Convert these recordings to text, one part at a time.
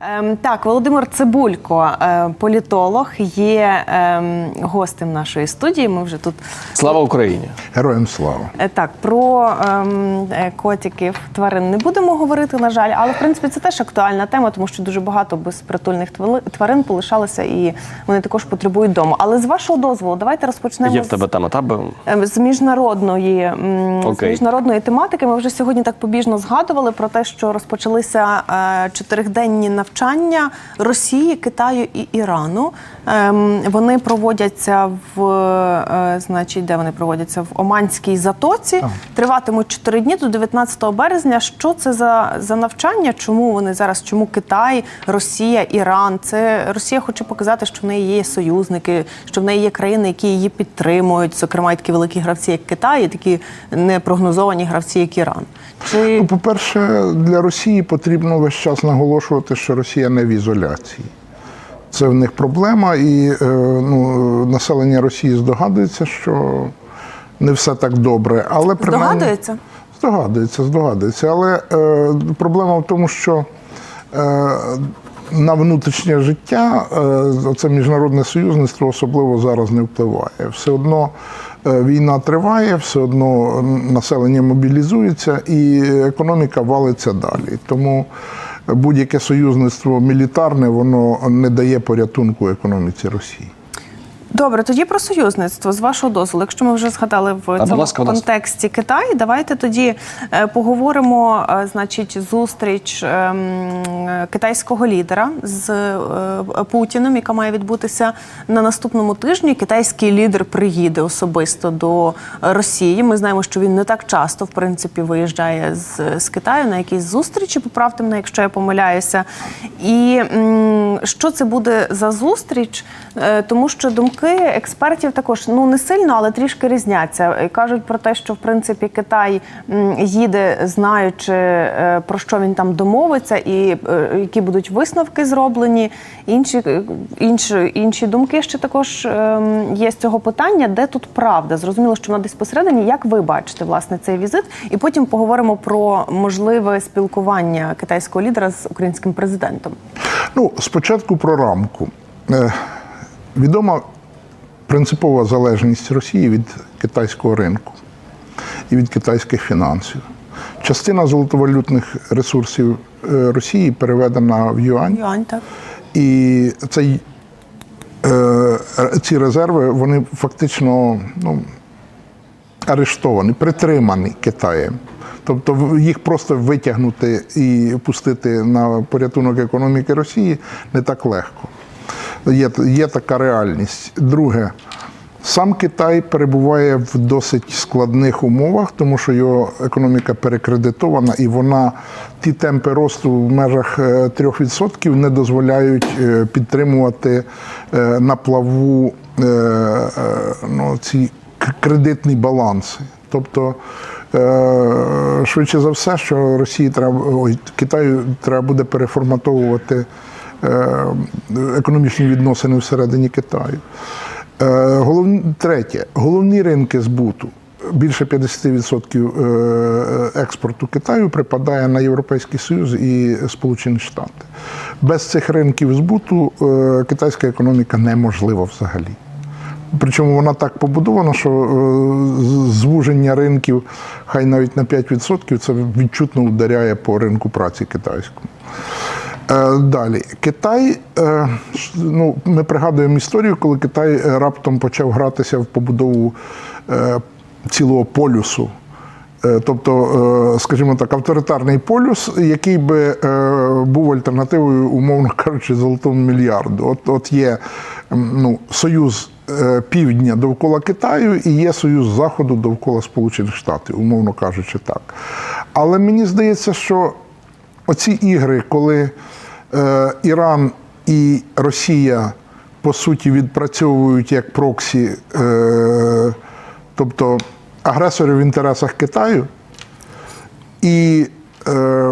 Ем, так, Володимир Цибулько, е, політолог, є ем, гостем нашої студії. Ми вже тут Слава Україні! Героям слава. Е, Так, про ем, е, котиків тварин не будемо говорити, на жаль, але в принципі це теж актуальна тема, тому що дуже багато безпритульних тварин полишалося і вони також потребують дому. Але з вашого дозволу, давайте розпочнемо Є в тебе тема, та Е, З міжнародної м, з міжнародної тематики ми вже сьогодні так побіжно згадували про те, що розпочалися е, чотириденні навчання Росії, Китаю і Ірану. Ем, Вони проводяться в е, значить, де вони проводяться в Оманській затоці. Триватимуть чотири дні до 19 березня. Що це за, за навчання? Чому вони зараз? Чому Китай, Росія, Іран? Це Росія хоче показати, що в неї є союзники, що в неї є країни, які її підтримують. Зокрема, і такі великі гравці, як Китай, і такі непрогнозовані гравці, як Іран. Чи Ну, по-перше, для Росії потрібно весь час наголошувати, що Росія не в ізоляції. Це в них проблема, і е, ну, населення Росії здогадується, що не все так добре. Але принаймні- здогадується? Здогадується, здогадується. Але е, проблема в тому, що е, на внутрішнє життя е, оце міжнародне союзництво особливо зараз не впливає. Все одно е, війна триває, все одно населення мобілізується і економіка валиться далі. Тому будь-яке союзництво мілітарне воно не дає порятунку економіці Росії. Добре, тоді про союзництво з вашого дозволу. Якщо ми вже згадали в будь цьому ласка, контексті Китай, давайте тоді е, поговоримо. е, Значить, зустріч ем, китайського лідера з е, Путіним, яка має відбутися на наступному тижні. Китайський лідер приїде особисто до Росії. Ми знаємо, що він не так часто, в принципі, виїжджає з, з Китаю на якісь зустрічі. Поправте мене, якщо я помиляюся. І що це буде за зустріч? Тому що думки експертів також ну не сильно, але трішки різняться. Кажуть про те, що в принципі Китай їде, знаючи е, про що він там домовиться, і е, які будуть висновки зроблені. Інші е, інші, інші думки ще також ем, є з цього питання, де тут правда. Зрозуміло, що вона десь посередині. Як ви бачите власне цей візит? І потім поговоримо про можливе спілкування китайського лідера з українським президентом. Ну, спочатку про рамку. Відома принципова залежність Росії від китайського ринку і від китайських фінансів. Частина золотовалютних ресурсів е, Росії переведена в юань, Юань, так. і цей, е, ці резерви вони фактично ну, арештовані, притримані Китаєм. Тобто їх просто витягнути і пустити на порятунок економіки Росії не так легко. Є, є така реальність. Друге, сам Китай перебуває в досить складних умовах, тому що його економіка перекредитована і вона ті темпи росту в межах е, 3% не дозволяють е, підтримувати е, на плаву е, е, ну, ці кредитні баланси. Тобто, е, швидше за все, що Росії треба ой, Китаю треба буде переформатовувати е, економічні відносини всередині Китаю. Е, Третє, головні ринки збуту. Більше 50% е, експорту Китаю припадає на Європейський Союз і Сполучені Штати. Без цих ринків збуту е, китайська економіка неможлива взагалі. Причому вона так побудована, що е, звуження ринків, хай навіть на 5%, це відчутно ударяє по ринку праці китайському. Е, Далі, Китай, е, ну, ми пригадуємо історію, коли Китай е, раптом почав гратися в побудову цілого полюсу. Тобто, скажімо так, авторитарний полюс, який би був альтернативою, умовно кажучи, золотому мільярду. От, от є ну, союз півдня довкола Китаю і є союз Заходу довкола Сполучених Штатів, умовно кажучи, так. Але мені здається, що оці ігри, коли Іран і Росія по суті відпрацьовують як проксі, е, тобто агресори в інтересах Китаю, і е,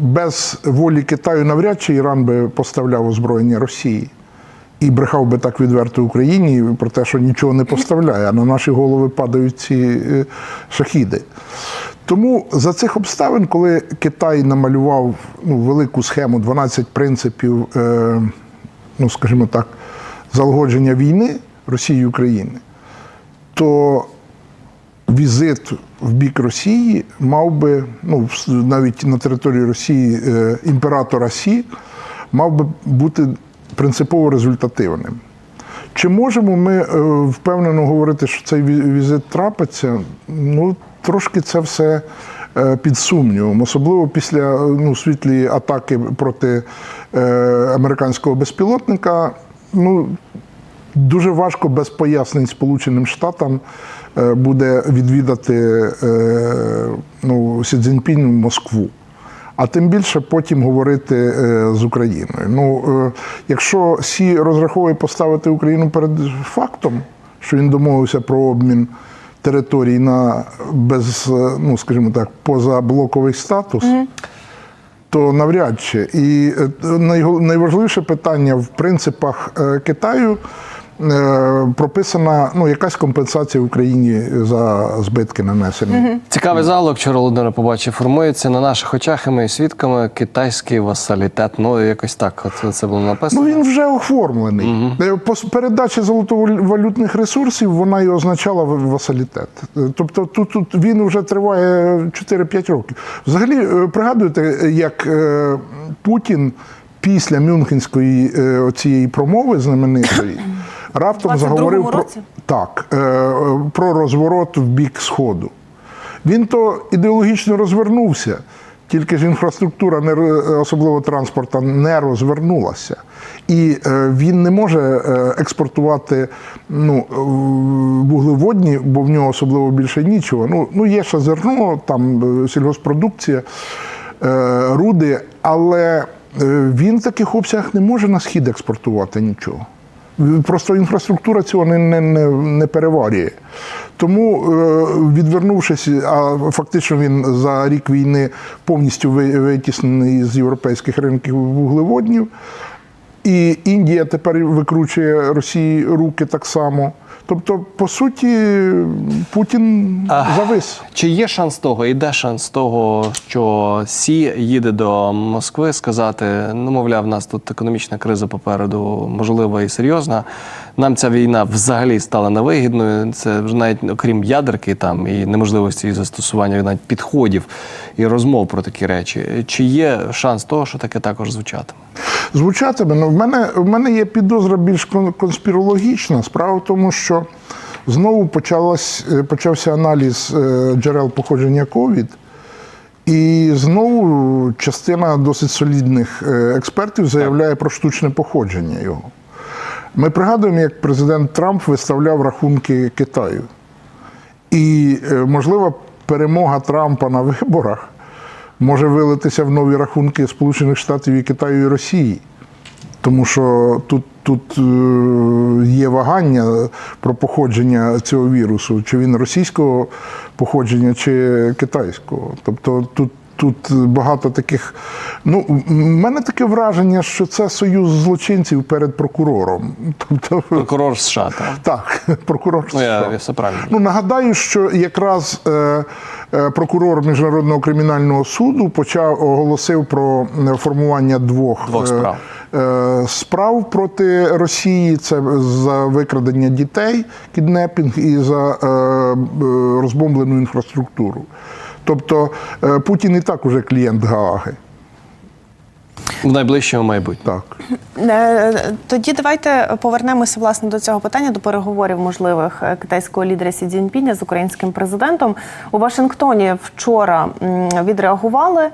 без волі Китаю навряд чи Іран би поставляв озброєння Росії. І брехав би так відверто Україні про те, що нічого не поставляє, а на наші голови падають ці е, шахіди. Тому за цих обставин, коли Китай намалював ну, велику схему 12 принципів, е, ну скажімо так, залагодження війни Росії і України, то візит в бік Росії мав би, ну навіть на території Росії е, імператора Сі, мав би бути принципово результативним. Чи можемо ми е, впевнено говорити, що цей візит трапиться? Ну, трошки це все е, під сумнівом, особливо після е, ну, світлі атаки проти американського безпілотника. Ну, Дуже важко без пояснень Сполученим Штатам буде відвідати ну, Сі Цзіньпінь Москву. А тим більше потім говорити е, з Україною. Ну, е, якщо Сі розраховує поставити Україну перед фактом, що він домовився про обмін територій на без, е, ну скажімо так, позаблоковий статус, то навряд чи. І е, найго- найважливіше питання в принципах Китаю прописана ну, якась компенсація Україні за збитки нанесені. Цікавий залог, вчора Володимир побачив, формується на наших очах, і ми свідками китайський васалітет. Ну, якось так. От це було написано. Ну він вже оформлений. Е, По передачі золотовалютних ресурсів вона і означала в- васалітет. Е, Тобто тут, тут він вже триває 4-5 років. Взагалі, е, пригадуєте, як е, Путін після Мюнхенської е, оцієї промови знаменитої раптом заговорив про, році? так, е, про розворот в бік Сходу. Він то ідеологічно розвернувся, тільки ж інфраструктура, не особливо транспорта, не розвернулася. І е, він не може е, експортувати ну, вуглеводні, бо в нього особливо більше нічого. Ну, ну є ще зерно, там сільгоспродукція, е, руди, але він в таких обсягах не може на схід експортувати нічого. Просто інфраструктура цього не, не, не, переварює. Тому, е, відвернувшись, а фактично він за рік війни повністю ви- витіснений з європейських ринків вуглеводнів. І Індія тепер викручує Росії руки так само. Тобто, по суті, Путін А. завис. Чи є шанс того, іде шанс того, що Сі їде до Москви сказати, ну, мовляв, в нас тут економічна криза попереду, можлива і серйозна. Нам ця війна взагалі стала невигідною. Це вже навіть окрім ядерки там і неможливості її застосування, навіть підходів і розмов про такі речі. Чи є шанс того, що таке також звучатиме? Звучатиме. Ну, в, мене, в мене є підозра більш конспірологічна. Справа в тому, що знову почалась, е, почався аналіз е, джерел походження ковід. І знову частина досить солідних е, експертів заявляє про штучне походження його. Ми пригадуємо, як президент Трамп виставляв рахунки Китаю. І, е, можливо, перемога Трампа на виборах може вилитися в нові рахунки Сполучених Штатів і Китаю і Росії. Тому що тут, тут е, є вагання про походження цього вірусу, чи він російського походження, чи китайського. Тобто тут, тут багато таких. Ну, в мене таке враження, що це союз злочинців перед прокурором. Тобто, Прокурор США, так? так, прокурор. Ну, я, США. я все правильно. Ну нагадаю, що якраз е, е, прокурор міжнародного кримінального суду почав оголосив про формування двох, Двох е, справ. е, справ проти Росії. Це за викрадення дітей, кіднепінг і за е, е, розбомблену інфраструктуру. Тобто е, Путін і так уже клієнт Гааги. В найближчому майбутньому. Так. Е, Тоді давайте повернемося власне до цього питання, до переговорів можливих е, китайського лідера Сі Цзіньпіня з українським президентом. У Вашингтоні вчора відреагували е,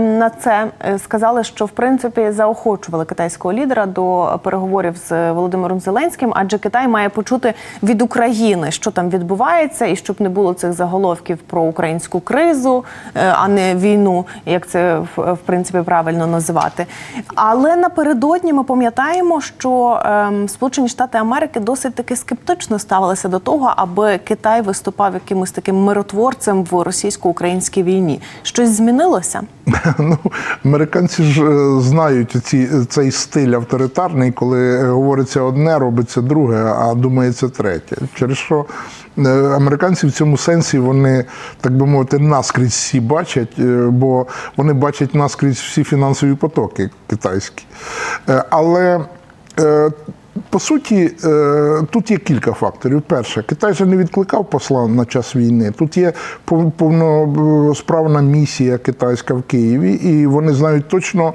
на це. Е, Сказали, що в принципі заохочували китайського лідера до переговорів з Володимиром Зеленським, адже Китай має почути від України, що там відбувається, і щоб не було цих заголовків про українську кризу, е, а не війну, як це в в принципі правильно називати. Але напередодні ми пам'ятаємо, що ем, Сполучені Штати Америки досить таки скептично ставилися до того, аби Китай виступав якимось таким миротворцем в російсько-українській війні. Щось змінилося? Ну, американці ж е, знають ці, цей стиль авторитарний, коли говориться одне, робиться друге, а думається третє. Через що е, американці в цьому сенсі вони, так би мовити, наскрізь всі бачать, е, бо вони бачать наскрізь всі фінансові потоки китайські. Е, Але е, по суті, е, тут є кілька факторів. Перше, Китай же не відкликав посла на час війни. Тут є повносправна місія китайська в Києві, і вони знають точно,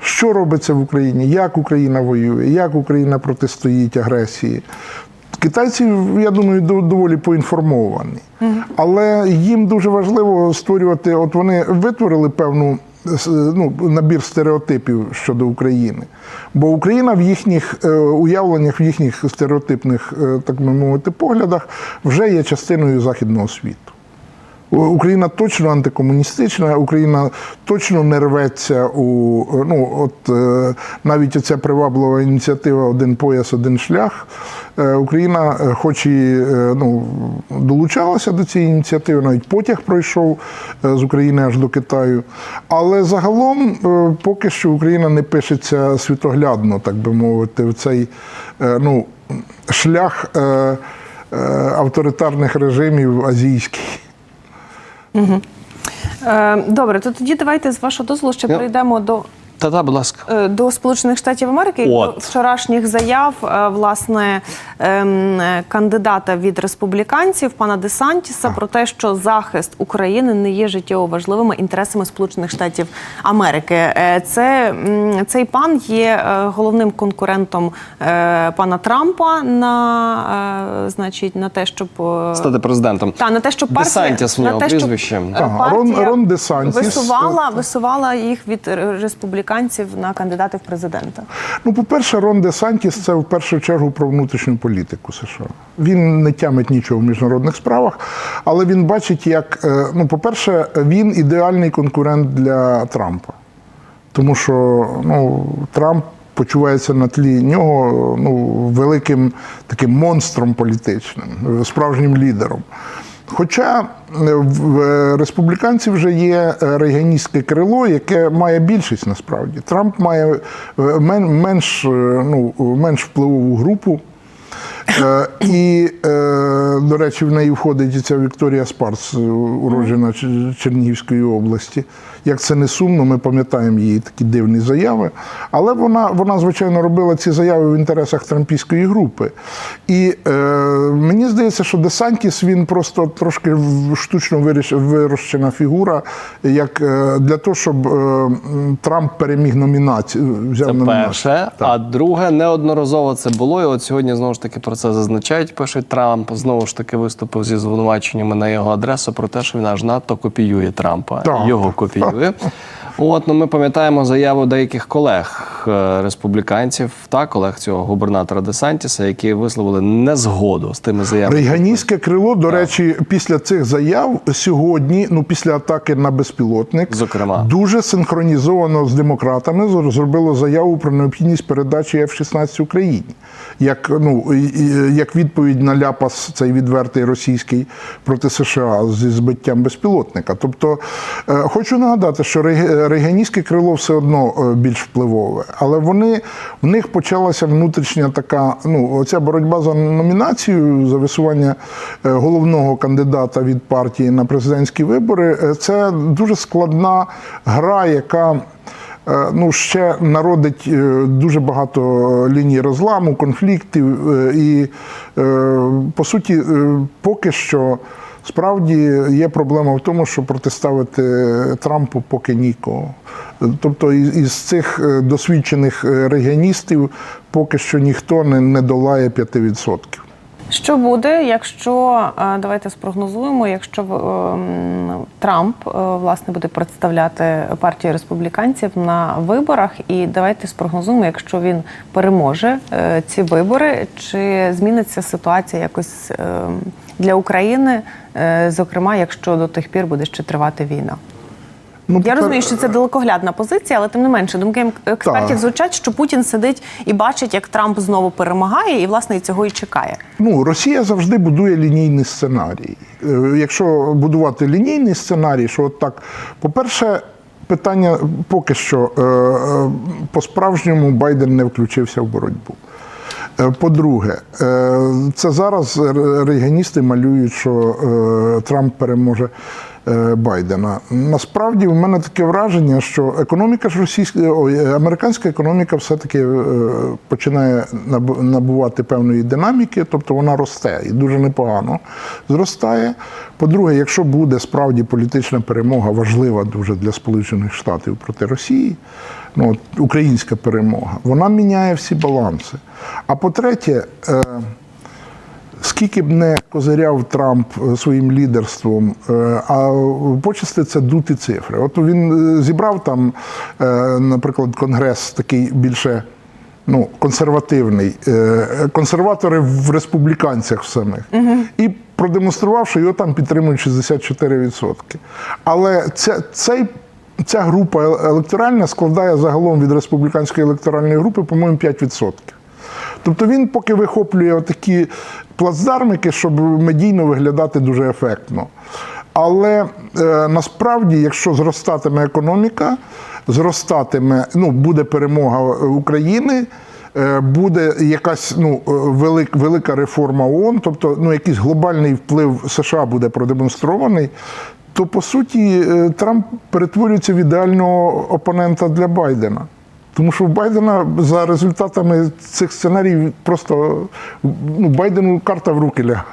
що робиться в Україні, як Україна воює, як Україна протистоїть агресії. Китайці, я думаю, доволі поінформовані. Але їм дуже важливо створювати, от вони витворили певну ну, набір стереотипів щодо України. Бо Україна в їхніх е, уявленнях, в їхніх стереотипних, е, так би мовити, поглядах вже є частиною західного світу. Україна точно антикомуністична, Україна точно не рветься у ну от е, навіть оця приваблива ініціатива Один пояс, один шлях. Е, Україна, е, хоч і ну, долучалася до цієї ініціативи, навіть потяг пройшов з України аж до Китаю. Але загалом поки що Україна не пишеться світоглядно, так би мовити, в цей ну, шлях авторитарних режимів азійських. Е, Добре, то тоді давайте з вашого дозволу ще yeah. перейдемо до. Та-та, будь ласка. е, До Сполучених Штатів Америки От. до вчорашніх заяв е, власне ем, е, кандидата від республіканців пана Десантіса про те, що захист України не є життєво важливими інтересами Сполучених Штатів Америки. Це цей пан є головним конкурентом пана Трампа на значить на те, щоб Стати президентом. та на те, що партія Десантіс на те, щоб, прізвище. партія Рон- Рон Десантіс. висувала, висувала їх від е, республіканців на кандидатів в президента. Ну, по-перше, Рон Де Сантіс це в першу чергу про внутрішню політику США. Він не тямить нічого в міжнародних справах, але він бачить, як е, ну, по-перше, він ідеальний конкурент для Трампа. Тому що ну, Трамп почувається на тлі нього ну, великим таким монстром політичним, справжнім лідером. Хоча е, в е, республіканців вже є регіоністське рейганістське крило, яке має більшість насправді. Трамп має е, менш, е, ну, менш впливову групу. Е, І, е, до речі, в неї входить і ця Вікторія Спарц, е, уроджена Чернігівської області. Як це не сумно, ми пам'ятаємо її такі дивні заяви. Але вона, вона звичайно, робила ці заяви в інтересах трампійської групи. І е, мені здається, що Десантіс він просто трошки штучно вирощена фігура, як е, для того, щоб е, Трамп переміг номінацію. Взяв Це номінацію. перше. А друге, неодноразово це було. І от сьогодні знову ж таки про це зазначають. Пише Трамп. Знову ж таки виступив зі звинуваченнями на його адресу про те, що він аж надто копіює Трампа. Так. Його копіює. От ну ми пам'ятаємо заяву деяких колег е, республіканців та колег цього губернатора Десантіса, які висловили незгоду з тими заявами. Рейганістське крило, до речі, після цих заяв сьогодні, ну після атаки на безпілотник, Зокрема. дуже синхронізовано з демократами зробило заяву про необхідність передачі F-16 Україні, як ну як відповідь на ляпас цей відвертий російський проти США зі збиттям безпілотника. Тобто, е, хочу нагадати, що рег- рейганістське крило все одно е, більш впливове, але вони в них почалася внутрішня така, ну оця боротьба за номінацію, за висування е, головного кандидата від партії на президентські вибори. е, Це дуже складна гра, яка. Ну, ще народить дуже багато ліній розламу, конфліктів. І, по суті, поки що справді є проблема в тому, що протиставити Трампу поки нікого. Тобто із цих е, досвідчених е, регіоністів поки що ніхто не долає 5%. Що буде, якщо е, давайте спрогнозуємо, якщо ем, Трамп е, власне буде представляти партію республіканців на виборах, і давайте спрогнозуємо, якщо він переможе е, ці вибори, чи зміниться ситуація якось ем, для України, зокрема, якщо до тих пір буде ще тривати війна. Ну, Я розумію, що це далекоглядна позиція, але тим не менше, думки ем- експертів Так. звучать, що Путін сидить і бачить, як Трамп знову перемагає, і власне цього і чекає. Ну, Росія завжди будує лінійний сценарій. Е, Якщо будувати лінійний сценарій, що от так, по-перше, питання поки що е, е, по-справжньому Байден не включився в боротьбу. Е, По-друге, е, це зараз ре- рейганісти малюють, що е, Трамп переможе Байдена. Насправді, в мене таке враження, що економіка ж російська, американська економіка все-таки починає набувати певної динаміки, тобто вона росте і дуже непогано зростає. По-друге, якщо буде справді політична перемога важлива дуже для Сполучених Штатів проти Росії, ну, от, українська перемога, вона міняє всі баланси. А по-третє, е, скільки б не козиряв Трамп е, своїм лідерством, е, а почасти це дути цифри. От він е, зібрав там, е, наприклад, конгрес такий більше. Ну, консервативний, Е, консерватори в республіканцях самих, і продемонстрував, що його там підтримують 64%. Але ця, цей, ця група електоральна складає загалом від республіканської електоральної групи, по-моєму, 5%. Тобто він поки вихоплює такі плацдармики, щоб медійно виглядати дуже ефектно. Але е, насправді, якщо зростатиме економіка, зростатиме, ну, буде перемога України, е, буде якась ну, е, велик, велика реформа ООН, тобто ну, якийсь глобальний вплив США буде продемонстрований, то по суті е, Трамп перетворюється в ідеального опонента для Байдена. Тому що у Байдена за результатами цих сценаріїв просто ну, Байдену карта в руки лягає.